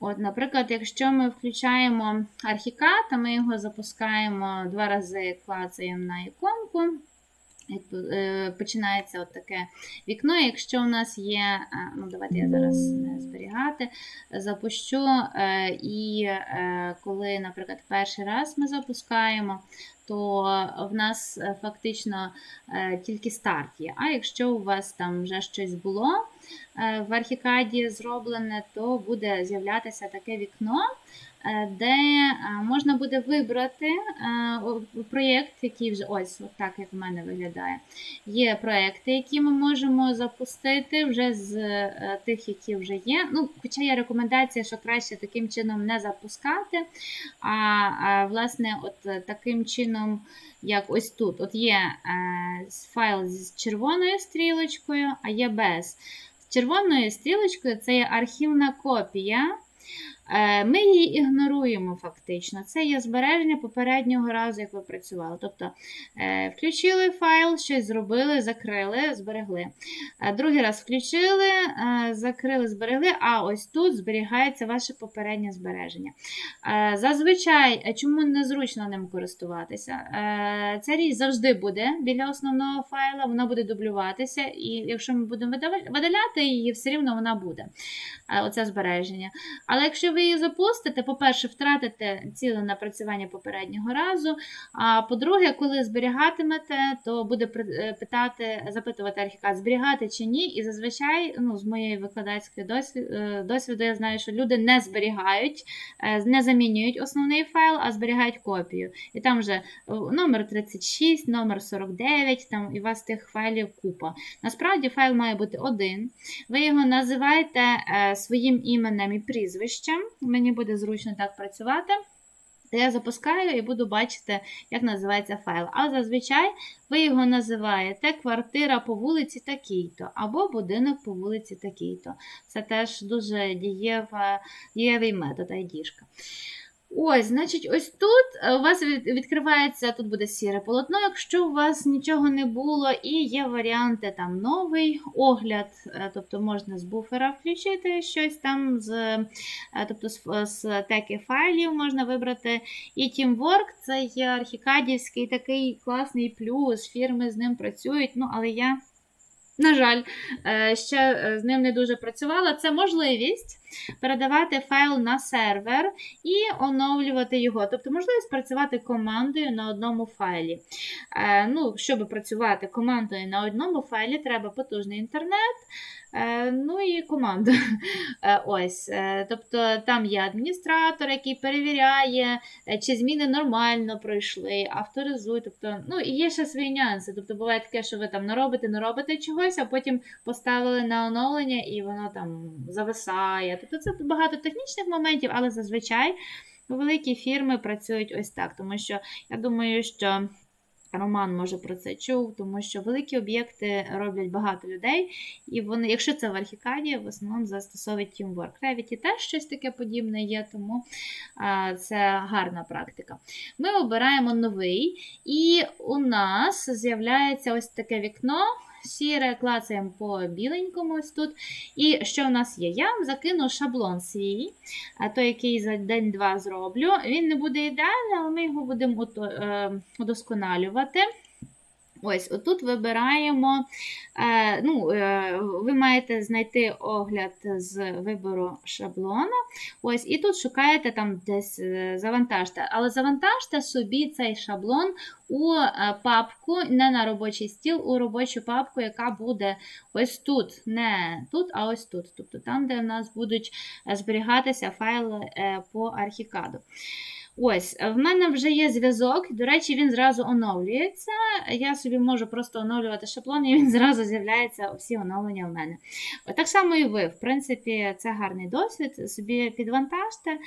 От, наприклад, якщо ми включаємо архікад, а ми його запускаємо два рази, клацаємо на іконку. е, Починається от таке вікно. Якщо у нас є, е, ну давайте я зараз не зберігати, запущу, е, і коли, наприклад, перший раз ми запускаємо, то в нас фактично тільки старт є. А якщо у вас там вже щось було в архікаді зроблене, то буде з'являтися таке вікно, е, де е, можна буде вибрати е, проєкт, який вже ось так, як в мене виглядає. Є проекти, які ми можемо запустити вже з е, тих, які вже є. Ну, хоча є рекомендація, що краще таким чином не запускати. А, власне, от е, таким чином, як ось тут, от є е, файл з червоною стрілочкою, а є без. Червоною стрілочкою це є архівна копія. Е, Ми її ігноруємо фактично. Це є збереження попереднього разу, як ви працювали. Тобто е, включили файл, щось зробили, закрили, зберегли. Е, Другий раз включили, закрили, зберегли, а ось тут зберігається ваше попереднє збереження. Зазвичай, чому незручно ним користуватися? Ця річ завжди буде біля основного файла, вона буде дублюватися, і якщо ми будемо видаляти її, все рівно вона буде. Оце збереження. Але якщо ви її запустите, по-перше, втратите ціле напрацювання попереднього разу. А по-друге, коли зберігатимете, то буде е, питати, запитувати архікад, зберігати чи ні. І зазвичай, ну, з моєї викладацької е, досвіду, я знаю, що люди не зберігають, е, не замінюють основний файл, а зберігають копію. І там вже номер 36, номер 49, там і у вас тих файлів купа. Насправді файл має бути один. Ви його називаєте своїм іменем і прізвищем. Мені буде зручно так працювати. То я запускаю і буду бачити, як називається файл. А зазвичай ви його називаєте квартира по вулиці такій-то, або будинок по вулиці такій-то. Це теж дуже дієвий метод айдішка. Ось, значить, ось тут е, у вас відкривається, тут буде сіре полотно, якщо у вас нічого не було, і є варіанти там новий огляд, е, тобто можна з буфера включити щось там, з, е, тобто з, з теки файлів можна вибрати. І Teamwork це є архікадівський такий класний плюс, фірми з ним працюють, ну, але я. На жаль, е, ще е, з ним не дуже працювала. Це можливість передавати файл на сервер і оновлювати його. Тобто можливість працювати командою на одному файлі. Е, Ну, щоб працювати командою на одному файлі, треба потужний інтернет, ну і команда. Е, Ось, е, тобто там є адміністратор, який перевіряє, е, чи зміни нормально пройшли, авторизує. Тобто, ну, і є ще свої нюанси. Тобто буває таке, що ви там наробите, наробите чогось, а потім поставили на оновлення і воно там зависає. Тобто це багато технічних моментів, але зазвичай великі фірми працюють ось так, тому що я думаю, що. Роман може про це чув, тому що великі об'єкти роблять багато людей, і вони, якщо це в архікаді, в основному застосовують Teamwork. Revit теж щось таке подібне є, тому це гарна практика. Ми обираємо новий, і у нас з'являється ось таке вікно. Сіре, клацаємо по біленькому ось тут. І що в нас є? Я вам закину шаблон свій, той, який за день-два зроблю. Він не буде ідеальний, але ми його будемо е, удосконалювати. Ось, отут вибираємо. Е, ну, е, ви маєте знайти огляд з вибору шаблона. Ось, і тут шукаєте там десь е, завантажте. Але завантажте собі цей шаблон у папку, не на робочий стіл, у робочу папку, яка буде ось тут, не тут, а ось тут. Тобто там, де в нас будуть зберігатися файли по архікаду. Ось, в мене вже є зв'язок. До речі, він зразу оновлюється. Я собі можу просто оновлювати шаблон, і він зразу з'являється всі оновлення в мене. Так само і ви. В принципі, це гарний досвід. Собі підвантажте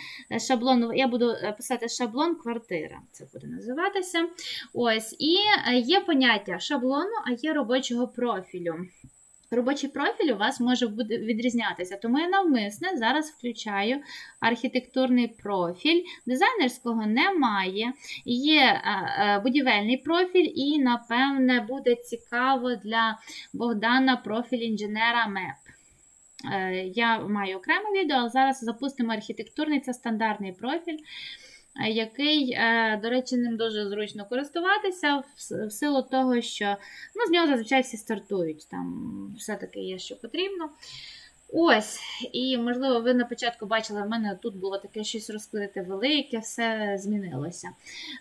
шаблон. Я буду е, писати шаблон квартира. Це буде називатися. Ось, і е, є поняття шаблону, а є робочого профілю. Робочий профіль у вас може відрізнятися, тому я навмисне зараз включаю архітектурний профіль. Дизайнерського немає. Є е, е, будівельний профіль, і, напевне, буде цікаво для Богдана профіль інженера МЕП. е, я маю окреме відео, але зараз запустимо архітектурний, це стандартний профіль. Е, Який, е, до речі, ним дуже зручно користуватися в силу того, що ну, з нього зазвичай всі стартують. Там все-таки є, що потрібно. Ось, і можливо, ви на початку бачили, в мене тут було таке щось розкрите велике, все змінилося.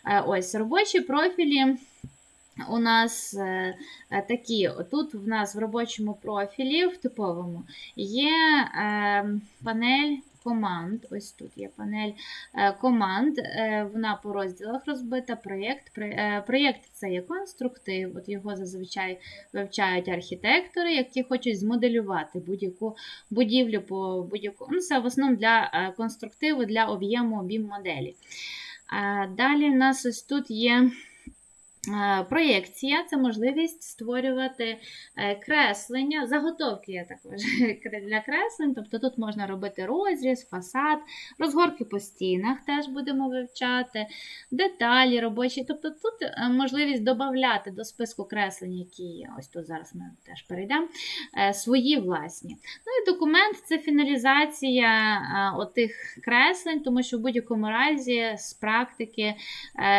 Е, Ось робочі профілі. У нас е, е, такі, тут в нас в робочому профілі, в типовому, є е, панель команд. Ось тут є панель команд. Вона по розділах розбита. Проєкт. Проєкт це є конструктив. От його зазвичай вивчають архітектори, які хочуть змоделювати будь-яку будівлю по будь-яку. Ну, це в основному для конструктиву, для об'єму об'єм моделі. Далі в нас ось тут є. Е, Проєкція це можливість створювати е, креслення, заготовки є також для креслень, тобто тут можна робити розріз, фасад, розгорки по стінах теж будемо вивчати, деталі робочі. Тобто тут е, можливість додати до списку креслень, які. Ось тут зараз ми теж перейдемо, свої власні. Ну і документ це фіналізація отих креслень, тому що в будь-якому разі з практики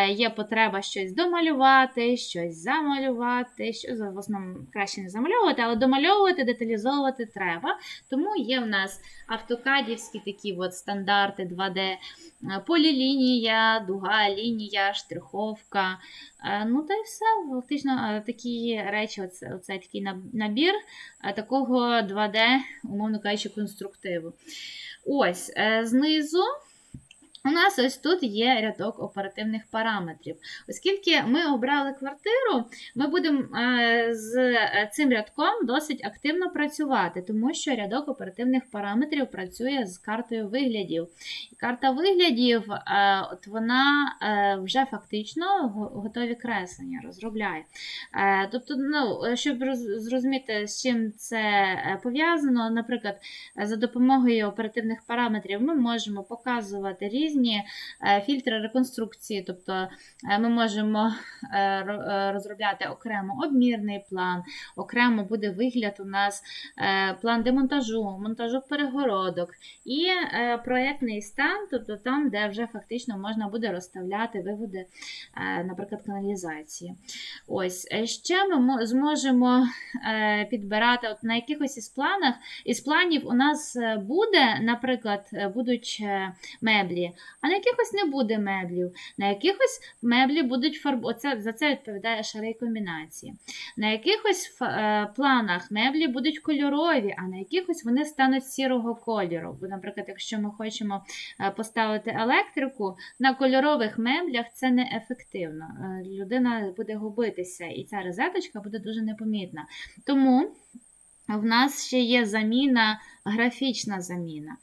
є потреба щось домалювати, щось замалювати, що в основному краще не замальовувати, але домальовувати, деталізовувати треба. Тому є в нас автокадівські такі от стандарти 2D, е, полілінія, дуга, лінія, штриховка. Е, Ну та й все. Фактично е, такі речі, оце, оце такий набір такого 2D, умовно кажучи, конструктиву. Ось знизу. У нас ось тут є рядок оперативних параметрів. Оскільки ми обрали квартиру, ми будемо е, з е, цим рядком досить активно працювати, тому що рядок оперативних параметрів працює з картою виглядів. Карта виглядів, е, от вона вже фактично готові креслення розробляє. Тобто, ну, щоб зрозуміти, з чим це пов'язано, наприклад, за допомогою оперативних параметрів ми можемо показувати різні е, фільтри реконструкції, тобто е, ми можемо е, ро- розробляти окремо обмірний план, окремо буде вигляд у нас план демонтажу, монтажу перегородок і проєктний стан, тобто там, де вже фактично можна буде розставляти виводи, наприклад, каналізації. Ось ще ми зможемо підбирати от на якихось із планах. Із планів у нас буде, наприклад, будуть меблі, а на якихось не буде меблів. На якихось меблі будуть фарб... Оце, за це відповідає шари комбінації. На якихось е, планах меблі будуть кольорові, а на якихось вони стануть сірого кольору. Бо, наприклад, якщо ми хочемо е, поставити електрику, на кольорових меблях це неефективно. Е, Людина буде губитися, і ця розеточка буде дуже непомітна. Тому в нас ще є заміна, графічна заміна.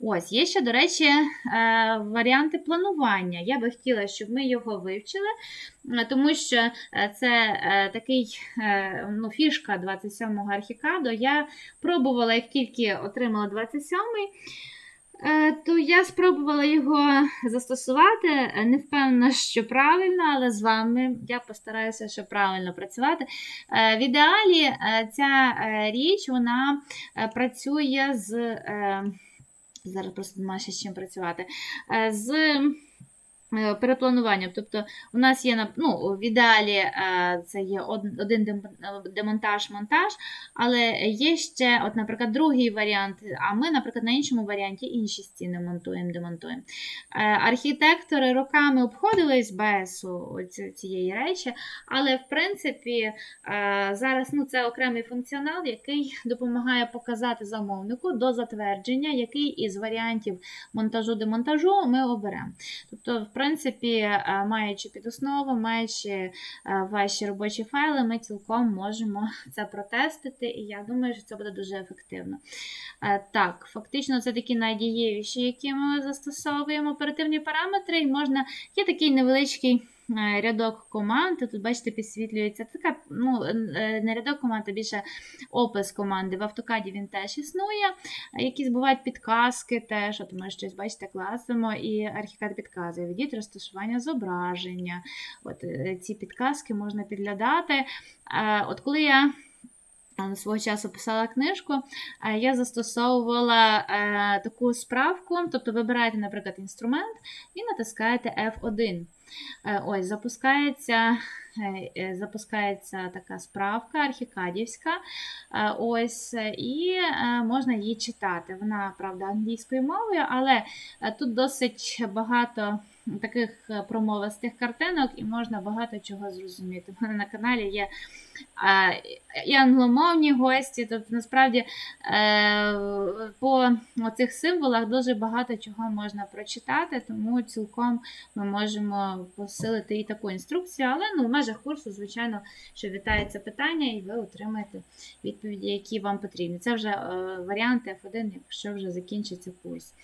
Ось, є ще, до речі, е, варіанти планування. Я би хотіла, щоб ми його вивчили, е, тому що е, це такий ну, фішка 27-го архікаду. Я пробувала, як тільки отримала 27-й. Е, То я спробувала його застосувати. Е, Не впевнена, що правильно, але з вами я постараюся, що правильно працювати. Е, В ідеалі ця річ вона працює з. Зараз просто немає ще з чим працювати. З переплануванням. Тобто, у нас є ну, в ідеалі е, це є один демонтаж-монтаж, але є ще, от, наприклад, другий варіант. А ми, наприклад, на іншому варіанті інші стіни монтуємо, демонтуємо. Е, Архітектори роками обходились без цієї речі, але в принципі е, зараз ну, це окремий функціонал, який допомагає показати замовнику до затвердження, який із варіантів монтажу-демонтажу ми оберемо. Тобто, в принципі, е, маючи підоснову, маючи е, ваші робочі файли, ми цілком можемо це протестити, і я думаю, що це буде дуже ефективно. Е, Так, фактично, це такі найдієвіші, які ми застосовуємо оперативні параметри, і можна є такий невеличкий. Е, Рядок команд, тут, бачите, підсвітлюється. Така, ну, е, не рядок команд, а більше опис команди. В автокаді він теж існує. Е, Якісь бувають підказки теж. От ми щось, бачите, класимо, і архікад підказує. Відіть розташування зображення. От е, ці підказки можна підглядати. Е, От коли я е, свого часу писала книжку, е, я застосовувала е, таку справку, тобто вибираєте, наприклад, інструмент і натискаєте F1. Е, Ось, запускається, е, е, запускається така справка архікадівська. Е, Ось, е, і е, можна її читати. Вона, правда, англійською мовою, але е, тут досить багато таких е, промовистих картинок, і можна багато чого зрозуміти. У мене на каналі є і англомовні гості, тобто насправді е, по цих символах дуже багато чого можна прочитати, тому цілком ми можемо посилити і таку інструкцію, але ну, в межах курсу, звичайно, що вітається питання, і ви отримаєте відповіді, які вам потрібні. Це вже е, варіанти F1, якщо вже закінчиться курс.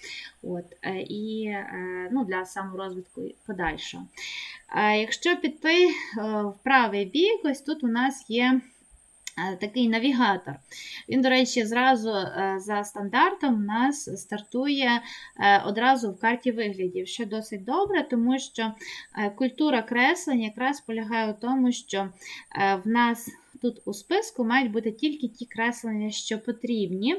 От, і ну, для саморозвитку подальшого. Е, якщо піти е, в правий бік, ось тут у нас є. е, Такий навігатор. Він, до речі, зразу е, за стандартом у нас стартує одразу в карті виглядів, що досить добре, тому що культура креслень якраз полягає у тому, що в нас тут у списку мають бути тільки ті креслення, що потрібні.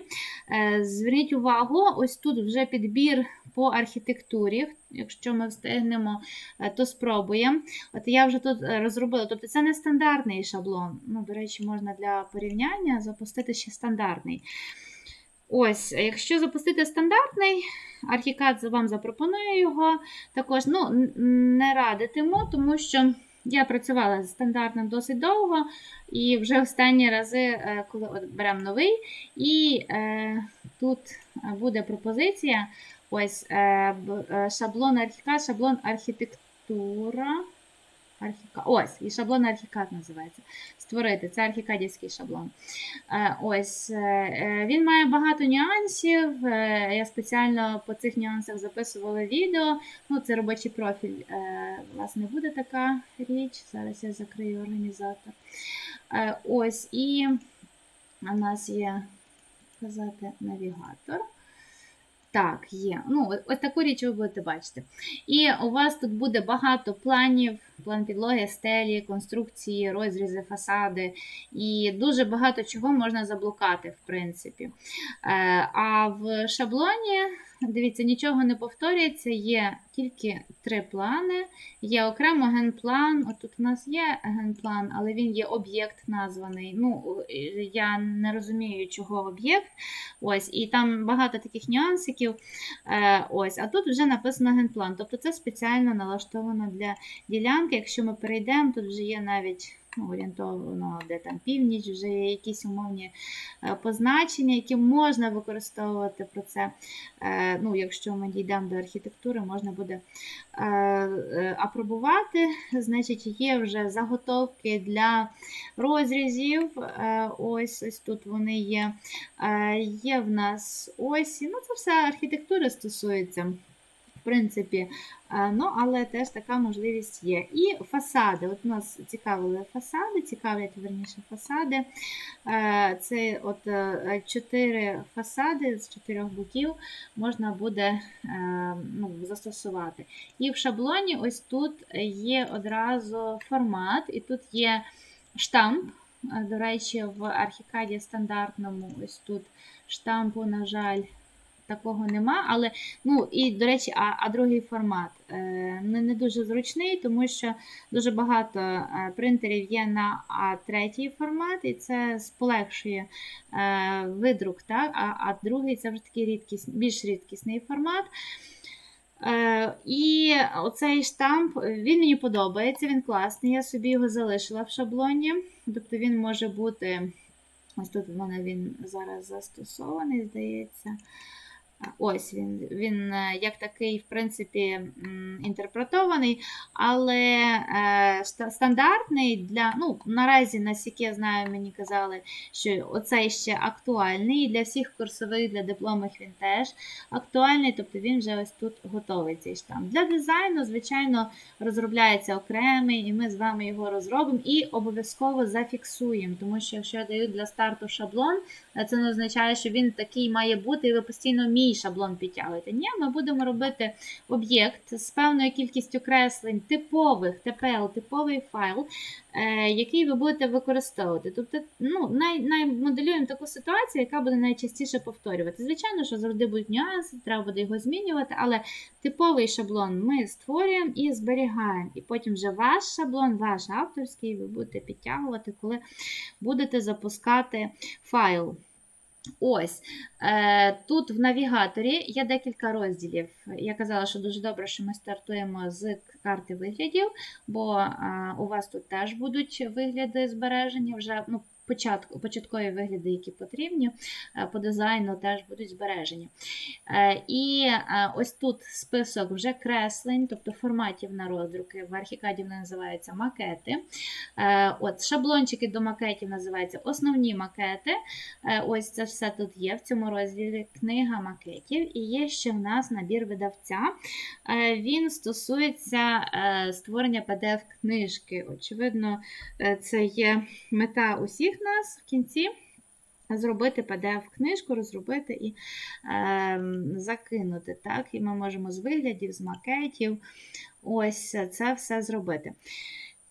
Зверніть увагу, ось тут вже підбір по архітектурі. Якщо ми встигнемо, е, то спробуємо. От я вже тут е, розробила, тобто це не стандартний шаблон. Ну, до речі, можна для порівняння запустити ще стандартний. Ось, якщо запустити стандартний, архікад вам запропонує його. Також ну, не радитиму, тому що я працювала з стандартним досить довго, і вже останні рази, е, коли беремо новий, і е, тут буде пропозиція. Ось е, е, шаблон архікад, шаблон архітектура. Архіка... Ось, і шаблон архікад називається. Створити. Це архікадівський шаблон. Е, Ось, він має багато нюансів. Я спеціально по цих нюансах записувала відео. Ну, це робочий профіль. У вас буде така річ. Зараз я закрию організатор. Ось, і у нас є казати навігатор. Так, є. Ну, ось таку річ ви будете бачити. І у вас тут буде багато планів, план підлоги, стелі, конструкції, розрізи, фасади. І дуже багато чого можна заблукати, в принципі. Е, А в шаблоні, дивіться, нічого не повторюється, є тільки три плани. Є окремо генплан. От тут у нас є генплан, але він є об'єкт названий. Ну, е, я не розумію, чого об'єкт. Ось, і там багато таких нюансиків. Е, ось, а тут вже написано генплан. Тобто це спеціально налаштовано для ділянки. Якщо ми перейдемо, тут вже є навіть ну, орієнтовано, де там північ, вже є якісь умовні е, позначення, які можна використовувати про це. Е, ну, якщо ми дійдемо до архітектури, можна буде е, апробувати. Значить, є вже заготовки для розрізів. Ось, ось тут вони є. Є в нас осі. Ну, це все архітектури стосується. Принципі, Е, ну, але теж така можливість є. І фасади. От нас цікавили фасади, цікавлять верніше фасади. Е, Це от е, чотири фасади з чотирьох боків можна буде ну, застосувати. І в шаблоні ось тут є одразу формат, і тут є штамп. До речі, в архікаді стандартному ось тут штампу, на жаль, такого нема. Але, ну, і, до речі, а, а другий формат е, не, не дуже зручний, тому що дуже багато е, принтерів є на А3 формат, і це полегшує е, видрук, так? А, а другий це вже такий рідкіс, більш рідкісний формат. Е, і оцей штамп, він мені подобається, він класний. Я собі його залишила в шаблоні. Тобто він може бути. Ось тут в мене він зараз застосований, здається. Ось він, він е, як такий, в принципі, інтерпретований, але е, стандартний для, ну, наразі, наскільки я знаю, мені казали, що оцей ще актуальний. Для всіх курсових, для дипломних він теж актуальний, тобто він вже ось тут готовий цей штамп. Для дизайну, звичайно, розробляється окремий, і ми з вами його розробимо і обов'язково зафіксуємо, тому що якщо я даю для старту шаблон, е, це не означає, що він такий має бути, і ви постійно самий шаблон підтягуєте. Ні, ми будемо робити об'єкт з певною кількістю креслень, типових TPL, типовий файл, е, який ви будете використовувати. Тобто, ну, най, наймоделюємо таку ситуацію, яка буде найчастіше повторювати. Звичайно, що завжди будуть нюанси, треба буде його змінювати, але типовий шаблон ми створюємо і зберігаємо. І потім вже ваш шаблон, ваш авторський, ви будете підтягувати, коли будете запускати файл. Ось е, тут в навігаторі є декілька розділів. Я казала, що дуже добре, що ми стартуємо з карти виглядів, бо у вас тут теж будуть вигляди збережені. Вже ну, початку, початкові вигляди, які потрібні, е, по дизайну теж будуть збережені. Е, І е, ось тут список вже креслень, тобто форматів на роздруки. В архікаді вони називаються макети. От Шаблончики до макетів називаються основні макети. Ось це все тут є в цьому розділі книга макетів. І є ще в нас набір видавця. Він стосується створення PDF-книжки. Очевидно, е, це є мета усіх нас в кінці. Зробити PDF-книжку, розробити і е, закинути. Так? І ми можемо з виглядів, з макетів ось це все зробити.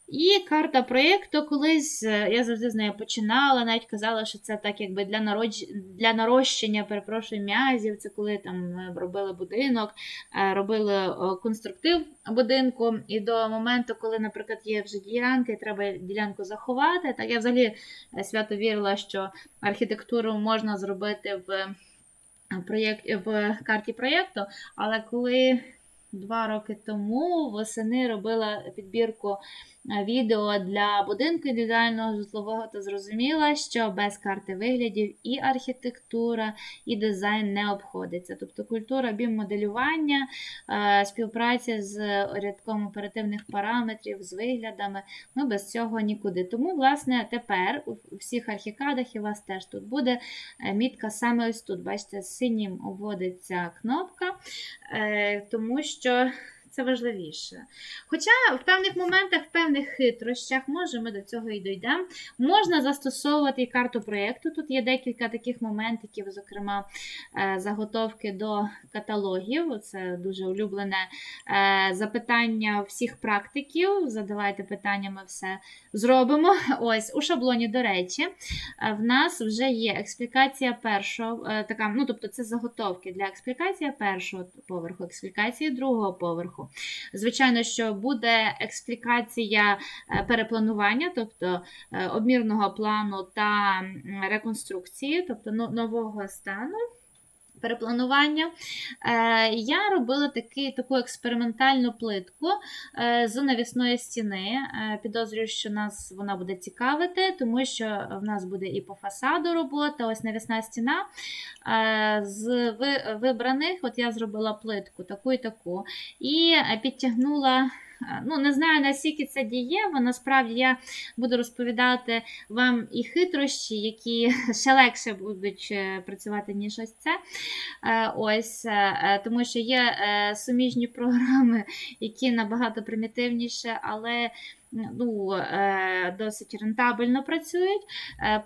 І карта проєкту колись е, я завжди з нею починала, навіть казала, що це так якби для народж... для нарощення, перепрошую, м'язів. Це коли там е, робили будинок, е, робили конструктив будинку. І до моменту, коли, наприклад, є вже ділянки, треба ділянку заховати. Так я взагалі свято вірила, що архітектуру можна зробити в проєкт в карті проєкту, але коли два роки тому восени робила підбірку відео для будинку індивідуального житлового, то зрозуміла, що без карти виглядів і архітектура, і дизайн не обходиться. Тобто культура бім-моделювання, е, співпраця з рядком оперативних параметрів, з виглядами, ну без цього нікуди. Тому, власне, тепер у всіх архікадах і у вас теж тут буде е, мітка саме ось тут. Бачите, синім обводиться кнопка, тому що що це важливіше. Хоча в певних моментах, в певних хитрощах, може, ми до цього і дійдемо, можна застосовувати і карту проєкту. Тут є декілька таких моментів, зокрема, е, заготовки до каталогів. Це дуже улюблене е, запитання всіх практиків. Задавайте питання, ми все зробимо. Ось, у шаблоні, до речі, е, в нас вже є експлікація першого, така, ну, тобто це заготовки для експлікації першого поверху, експлікації другого поверху. Звичайно, що буде експлікація е, перепланування, тобто е, обмірного плану та реконструкції, тобто нового стану. Перепланування. Е, я робила таки, таку експериментальну плитку з навісної стіни. Підозрюю, що нас вона буде цікавити, тому що в нас буде і по фасаду робота, ось навісна стіна. З вибраних от я зробила плитку таку і таку. І підтягнула Ну, Не знаю, наскільки це дієво. Насправді я буду розповідати вам і хитрощі, які ще легше будуть е, працювати, ніж ось це. Е, ось, е, Тому що є суміжні програми, які набагато примітивніше, але ну, досить рентабельно працюють.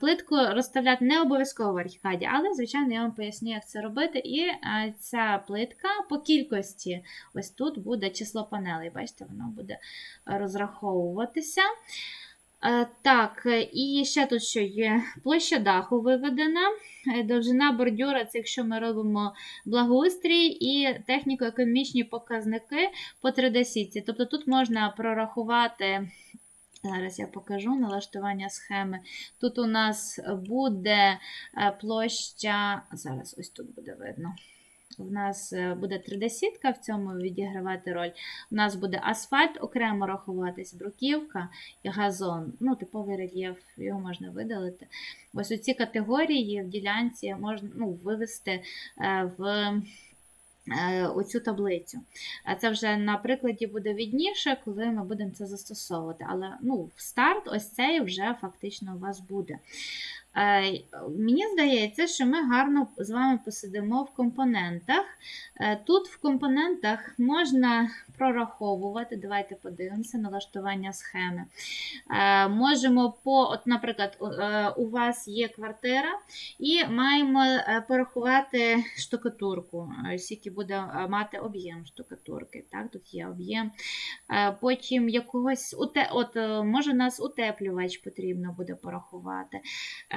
Плитку розставляти не обов'язково в архікаді, але, звичайно, я вам поясню, як це робити. І ця плитка по кількості ось тут буде число панелей. Бачите, воно буде розраховуватися. Е, так, і ще тут що є площа даху виведена, е, довжина бордюра, це якщо ми робимо благоустрій і техніко-економічні показники по 3D-сітці. Тобто тут можна прорахувати. Зараз я покажу налаштування схеми. Тут у нас буде е, площа, зараз ось тут буде видно. У нас е, буде 3D-сітка в цьому відігравати роль. У нас буде асфальт, окремо рахуватись, бруківка і газон. Ну, Типовий рельєф, його можна видалити. Ось у ці категорії в ділянці можна ну, вивести е, в. Е, оцю таблицю. А це вже на прикладі буде відніше, коли ми будемо це застосовувати. Але ну, старт ось цей вже фактично у вас буде. Е, Мені здається, що ми гарно з вами посидимо в компонентах. Е, Тут в компонентах можна прораховувати, давайте подивимося, налаштування схеми. Е, Можемо по, от, наприклад, у- вас є квартира, і маємо порахувати штукатурку, скільки буде мати об'єм штукатурки. Так, тут є об'єм. Потім якогось от, може нас утеплювач потрібно буде порахувати.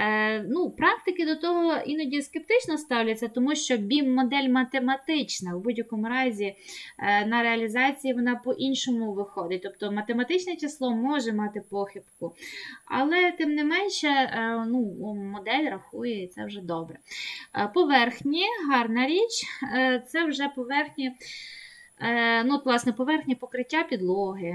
Е, ну, Практики до того іноді скептично ставляться, тому що BIM-модель математична. В будь-якому разі е, на реалізації вона по-іншому виходить. Тобто математичне число може мати похибку, але тим не менше е, ну, модель рахує і це вже добре. Поверхні, гарна річ, це вже поверхні. Е, Ну, от, власне, поверхні покриття підлоги,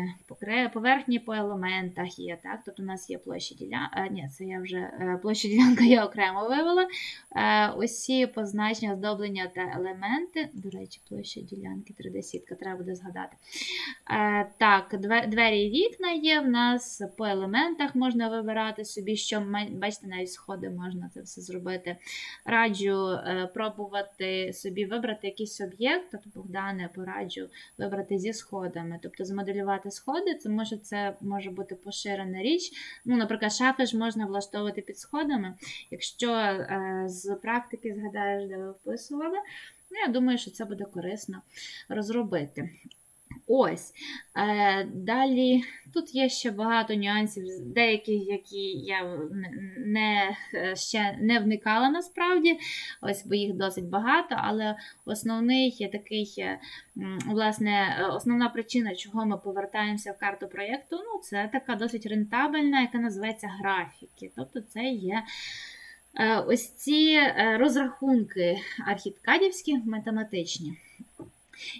поверхні по елементах є. Так? Тобто у нас є площа ділянка. Ні, це я вже е, площа ділянка я окремо вивела. Е, Усі позначення, оздоблення та елементи. До речі, площа ділянки 3D-сітка, треба буде згадати. Е, Так, двері і вікна є. В нас по елементах можна вибирати собі, що бачите, навіть сходи можна це все зробити. Раджу е, пробувати собі вибрати якийсь об'єкт, тобто Богдане пораджу вибрати зі сходами, тобто змоделювати сходи, це може це може бути поширена річ. Ну, наприклад, шафи ж можна влаштовувати під сходами. Якщо е, з практики згадаєш, де ви вписували, ну, я думаю, що це буде корисно розробити. Ось. Е, далі тут є ще багато нюансів, деякі, які я не, е, ще не вникала насправді, ось бо їх досить багато, але основний є такий, е, власне, е, основна причина, чого ми повертаємося в карту проєкту, ну, це така досить рентабельна, яка називається графіки. Тобто це є. Ось ці розрахунки архіткадівські математичні.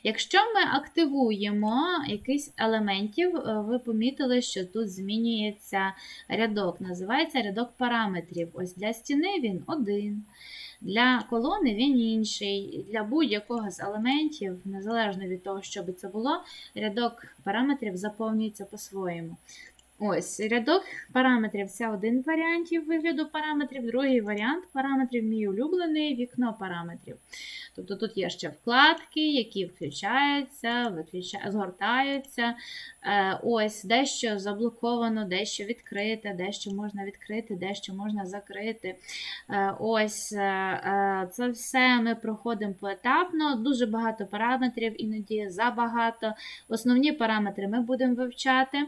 Якщо ми активуємо якийсь елементів, е, ви помітили, що тут змінюється рядок. Називається рядок параметрів. Ось для стіни він один, для колони він інший. Для будь-якого з елементів, незалежно від того, що би це було, рядок параметрів заповнюється по-своєму. Ось рядок параметрів це один варіант вигляду параметрів, другий варіант параметрів, мій улюблений вікно параметрів. Тобто тут є ще вкладки, які включаються, виключа... згортаються. Е, Ось дещо заблоковано, дещо відкрите, дещо можна відкрити, дещо можна закрити. Е, Ось е, це все ми проходимо поетапно. Дуже багато параметрів, іноді забагато. Основні параметри ми будемо вивчати.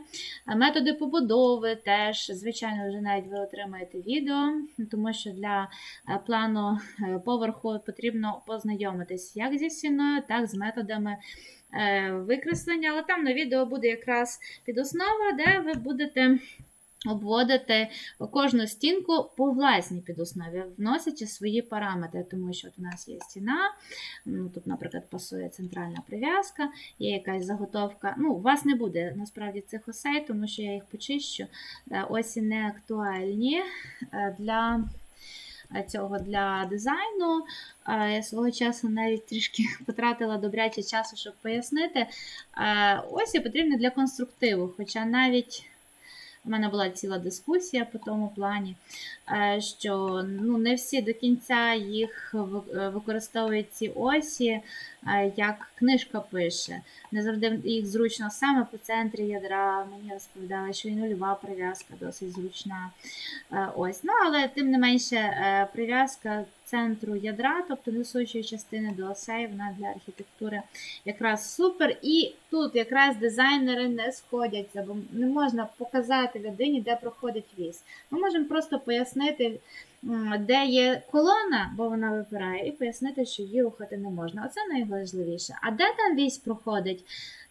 Методи побудови теж, звичайно, вже навіть ви отримаєте відео, тому що для е, плану е, поверху потрібно познайомитись як зі стіною, так з методами е, викреслення. Але там на відео буде якраз підоснова, де ви будете. Обводити кожну стінку по власній підоснові, вносячи свої параметри, тому що от у нас є стіна, ну, тут, наприклад, пасує центральна прив'язка, є якась заготовка. Ну, у вас не буде насправді цих осей, тому що я їх почищу. Е, Ось і не актуальні е, для е, цього для дизайну. Я свого часу навіть трішки потратила добряче часу, щоб пояснити. Ось і потрібно для конструктиву, хоча навіть. У мене була ціла дискусія по тому плані, е, що ну, не всі до кінця їх е, використовують ці осі, е, як книжка пише. Не завжди їх зручно саме по центрі ядра. Мені розповідали, що і нульова прив'язка досить зручна. Ось. Ну, але тим не менше, прив'язка центру ядра, тобто несучої частини до осей, вона для архітектури якраз супер. І тут якраз дизайнери не сходяться, бо не можна показати людині, де проходить віз. Ми можемо просто пояснити, де є колона, бо вона випирає, і пояснити, що її рухати не можна. Оце найважливіше. А де там вісь проходить,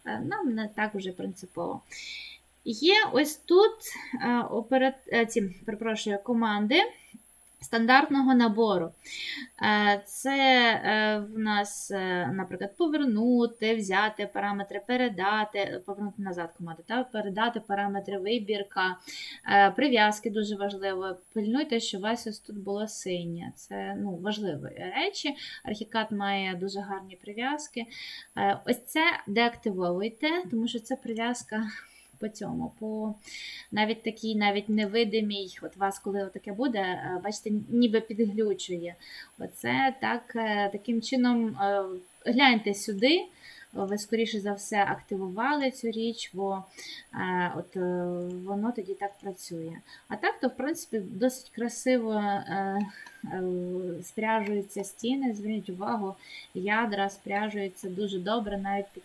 е, нам не так уже принципово. Є ось тут е, е, ці, перепрошую, команди стандартного набору. Е, Це е, в нас, е, наприклад, повернути, взяти параметри, передати, повернути назад команду, та, передати параметри вибірка, прив'язки дуже важливо. Пильнуйте, що у вас ось тут було синє. Це ну, важливі речі. Архікад має дуже гарні прив'язки. Ось це деактивовуйте, тому що це прив'язка по цьому, по навіть такій, навіть невидимій, от вас, коли таке буде, е, бачите, ніби підглючує. Оце так, е, таким чином е, гляньте сюди. Ви, скоріше за все, активували цю річ, бо е, от, е, воно тоді так працює. А так, то, в принципі, досить красиво е, спряжуються стіни. Зверніть увагу, ядра спряжуються дуже добре, навіть під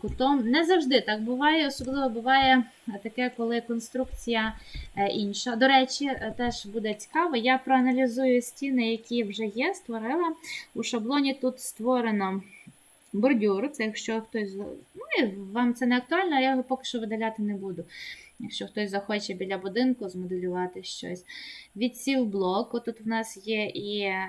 кутом. Не завжди так буває, особливо буває таке, коли конструкція інша. До речі, теж буде цікаво. Я проаналізую стіни, які вже є, створила. У шаблоні тут створено. Бордюр, це якщо хтось. Ну, вам це не актуально, я його поки що видаляти не буду. Якщо хтось захоче біля будинку змоделювати щось. Відсів блок. Тут в нас є і е,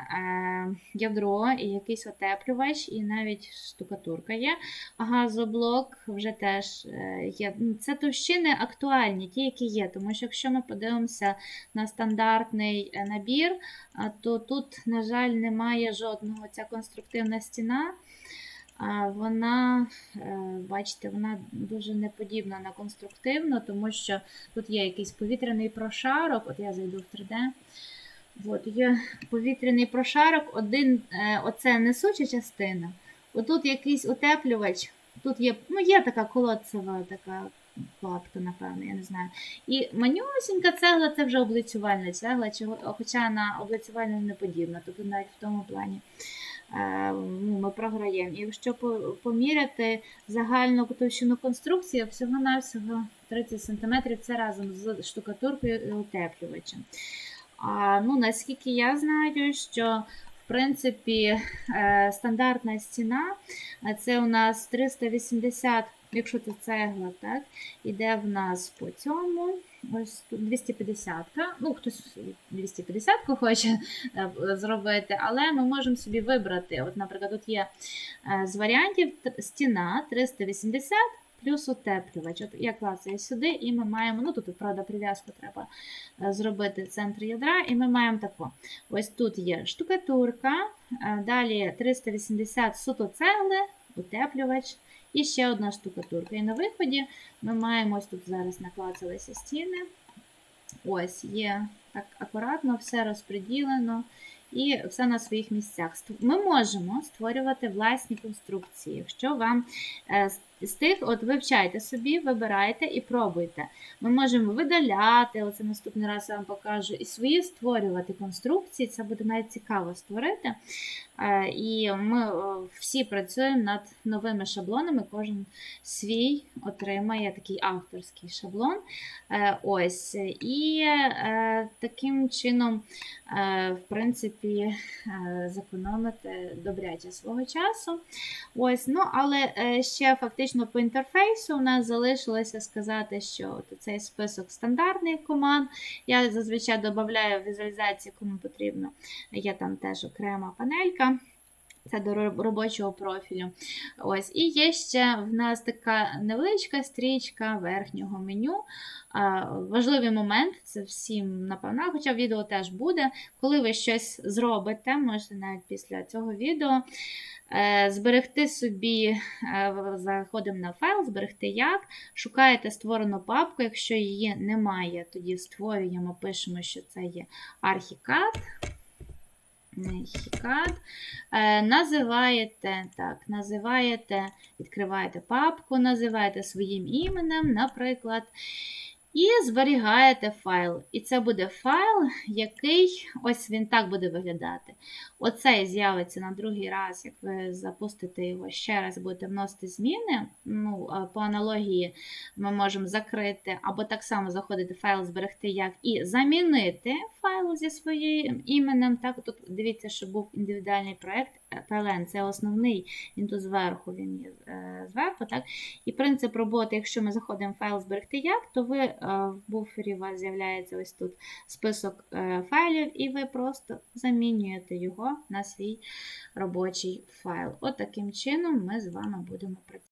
ядро, і якийсь отеплювач, і навіть штукатурка є. Газоблок вже теж е, є. Це товщини актуальні, ті, які є. Тому що якщо ми подивимося на стандартний е, набір, то тут, на жаль, немає жодного ця конструктивна стіна. Вона, е, бачите, вона дуже не подібна на конструктивну, тому що тут є якийсь повітряний прошарок. От я зайду в 3D. От, є повітряний прошарок, один, е, оце несуча частина. Отут якийсь утеплювач. Тут є ну, є така колодцева така кладка, напевно, я не знаю. І манюсінька цегла це вже облицювальна цегла, хоча на облицювальну не подібна. Тобто навіть в тому плані. Ну, ми програємо. Якщо поміряти загальну товщину конструкції, всього-навсього 30 см це разом з штукатуркою і утеплювачем. А, ну, Наскільки я знаю, що в принципі е, стандартна стіна це у нас 380 Якщо це цегла, так, іде в нас по цьому. Ось тут 250 Ну, хтось 250 хоче е, зробити, але ми можемо собі вибрати. От, Наприклад, тут є е, з варіантів стіна 380 плюс утеплювач. От Я клацаю сюди, і ми маємо, ну тут, правда, прив'язку треба е, зробити центр ядра, і ми маємо таку. Ось тут є штукатурка, далі 380 суто цегли, утеплювач. І ще одна штукатурка. І на виході ми маємо ось тут зараз наклацалися стіни. Ось є так акуратно, все розподілено і все на своїх місцях. Ми можемо створювати власні конструкції. Якщо вам е, з тих, от вивчайте собі, вибирайте і пробуйте. Ми можемо видаляти, оце наступний раз я вам покажу, і свої створювати конструкції. Це буде навіть цікаво створити. Е, і ми всі працюємо над новими шаблонами, кожен свій отримає такий авторський шаблон. Е, ось. І е, таким чином, в принципі, зекономити добряче свого часу. Ось. Ну, Але ще фактично по інтерфейсу у нас залишилося сказати, що цей список стандартних команд. Я зазвичай додаю візуалізації, кому потрібно. Є там теж окрема панелька. Це до робочого профілю. Ось. І є ще в нас така невеличка стрічка верхнього меню. Важливий момент, це всім, напевно, хоча відео теж буде. Коли ви щось зробите, можете навіть після цього відео е, зберегти собі, е, заходимо на файл, зберегти як, шукаєте створену папку, якщо її немає, тоді створюємо, пишемо, що це є архікад. Хікат. Е, називаєте, так, називаєте, відкриваєте папку, називаєте своїм іменем, наприклад. І зберігаєте файл. І це буде файл, який ось він так буде виглядати. Оцей з'явиться на другий раз, як ви запустите його ще раз, будете вносити зміни. Ну, По аналогії ми можемо закрити, або так само заходити в файл, зберегти як і замінити файл зі своїм іменем. Так, Тут дивіться, що був індивідуальний проєкт. PLN це основний, він тут зверху він є е, зверху. так? І принцип роботи, якщо ми заходимо в файл зберегти як, то ви е, в буфері у вас з'являється ось тут список е, файлів, і ви просто замінюєте його на свій робочий файл. От таким чином ми з вами будемо працювати.